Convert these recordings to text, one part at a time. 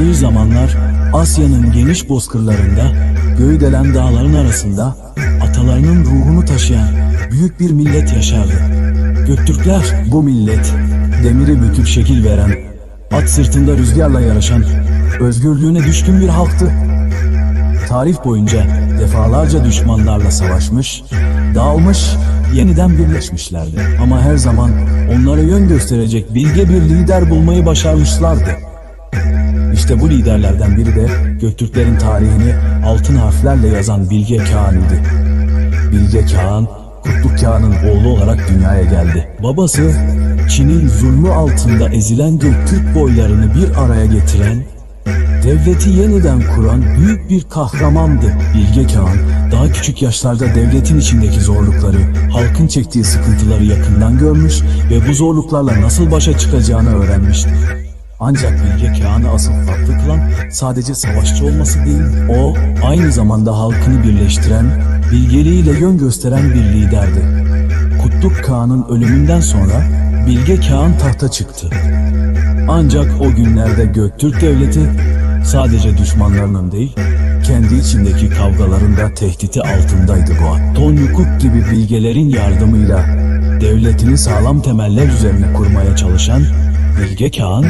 Bir zamanlar Asya'nın geniş bozkırlarında, göğdelen dağların arasında atalarının ruhunu taşıyan büyük bir millet yaşardı. Göktürkler bu millet, demiri büküp şekil veren, at sırtında rüzgarla yarışan, özgürlüğüne düşkün bir halktı. Tarih boyunca defalarca düşmanlarla savaşmış, dağılmış, yeniden birleşmişlerdi. Ama her zaman onlara yön gösterecek bilge bir lider bulmayı başarmışlardı. İşte bu liderlerden biri de Göktürklerin tarihini altın harflerle yazan Bilge Kağan idi. Bilge Kağan, Kutluk Kağan'ın oğlu olarak dünyaya geldi. Babası, Çin'in zulmü altında ezilen Göktürk boylarını bir araya getiren, devleti yeniden kuran büyük bir kahramandı. Bilge Kağan, daha küçük yaşlarda devletin içindeki zorlukları, halkın çektiği sıkıntıları yakından görmüş ve bu zorluklarla nasıl başa çıkacağını öğrenmişti. Ancak Bilge Kağan'ı asıl farklı kılan sadece savaşçı olması değil, o aynı zamanda halkını birleştiren, bilgeliğiyle yön gösteren bir liderdi. Kutluk Kağan'ın ölümünden sonra Bilge Kağan tahta çıktı. Ancak o günlerde Göktürk Devleti sadece düşmanlarının değil, kendi içindeki kavgaların da tehditi altındaydı bu an. Ton Yukuk gibi bilgelerin yardımıyla devletini sağlam temeller üzerine kurmaya çalışan Bilge Kağan,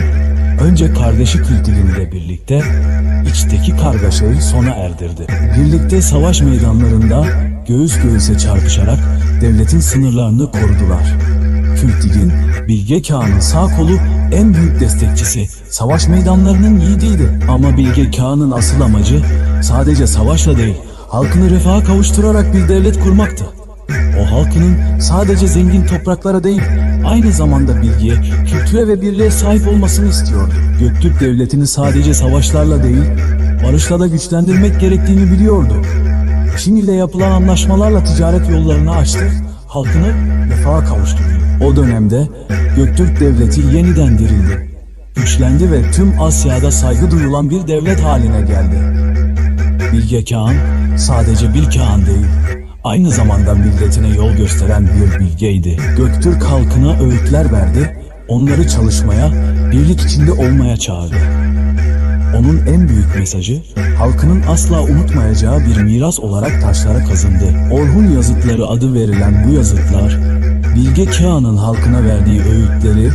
önce kardeşi Kültigin ile birlikte içteki kargaşayı sona erdirdi. Birlikte savaş meydanlarında göğüs göğüse çarpışarak devletin sınırlarını korudular. Kültigin, Bilge Kağan'ın sağ kolu en büyük destekçisi, savaş meydanlarının yiğidiydi. Ama Bilge Kağan'ın asıl amacı sadece savaşla değil, halkını refaha kavuşturarak bir devlet kurmaktı. O halkının sadece zengin topraklara değil, aynı zamanda bilgiye, kültüre ve birliğe sahip olmasını istiyordu. Göktürk devletini sadece savaşlarla değil, barışla da güçlendirmek gerektiğini biliyordu. Çin ile yapılan anlaşmalarla ticaret yollarını açtı, halkını refaha kavuşturdu. O dönemde Göktürk devleti yeniden dirildi. Güçlendi ve tüm Asya'da saygı duyulan bir devlet haline geldi. Bilge Kağan sadece bir Kağan değil, aynı zamanda milletine yol gösteren bir bilgeydi. Göktürk halkına öğütler verdi, onları çalışmaya, birlik içinde olmaya çağırdı. Onun en büyük mesajı, halkının asla unutmayacağı bir miras olarak taşlara kazındı. Orhun yazıtları adı verilen bu yazıtlar, Bilge Kağan'ın halkına verdiği öğütleri,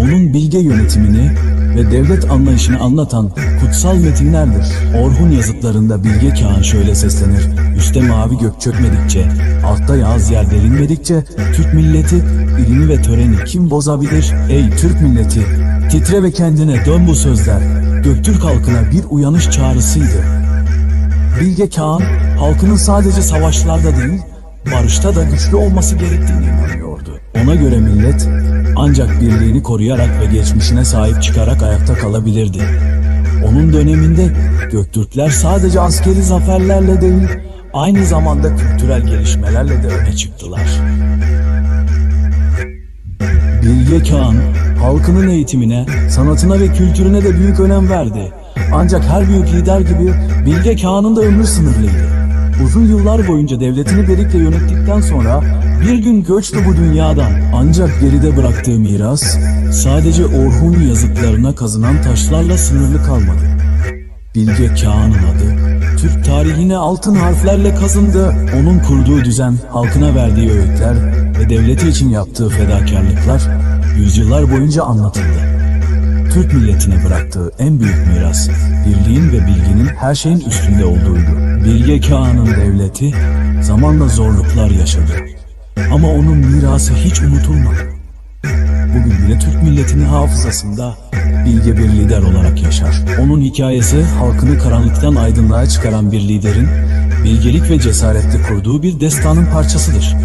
onun bilge yönetimini ve devlet anlayışını anlatan kutsal metinlerdir. Orhun yazıtlarında Bilge Kağan şöyle seslenir. Üste mavi gök çökmedikçe, altta yağız yer derinmedikçe, Türk milleti, ilini ve töreni kim bozabilir? Ey Türk milleti, titre ve kendine dön bu sözler. Göktürk halkına bir uyanış çağrısıydı. Bilge Kağan, halkının sadece savaşlarda değil, barışta da güçlü olması gerektiğini inanıyordu. Ona göre millet ancak birliğini koruyarak ve geçmişine sahip çıkarak ayakta kalabilirdi. Onun döneminde Göktürkler sadece askeri zaferlerle değil, aynı zamanda kültürel gelişmelerle de öne çıktılar. Bilge Kağan, halkının eğitimine, sanatına ve kültürüne de büyük önem verdi. Ancak her büyük lider gibi Bilge Kağan'ın da ömrü sınırlıydı. Uzun yıllar boyunca devletini birlikte yönettikten sonra bir gün göçtü bu dünyadan. Ancak geride bıraktığı miras sadece Orhun yazıtlarına kazınan taşlarla sınırlı kalmadı. Bilge Kağan'ın adı Türk tarihine altın harflerle kazındı. Onun kurduğu düzen, halkına verdiği öğütler ve devleti için yaptığı fedakarlıklar yüzyıllar boyunca anlatıldı. Türk milletine bıraktığı en büyük miras, birliğin ve bilginin her şeyin üstünde olduğuydu. Bilge Kağan'ın devleti zamanla zorluklar yaşadı. Ama onun mirası hiç unutulmadı. Bugün bile Türk milletinin hafızasında bilge bir lider olarak yaşar. Onun hikayesi halkını karanlıktan aydınlığa çıkaran bir liderin bilgelik ve cesaretle kurduğu bir destanın parçasıdır.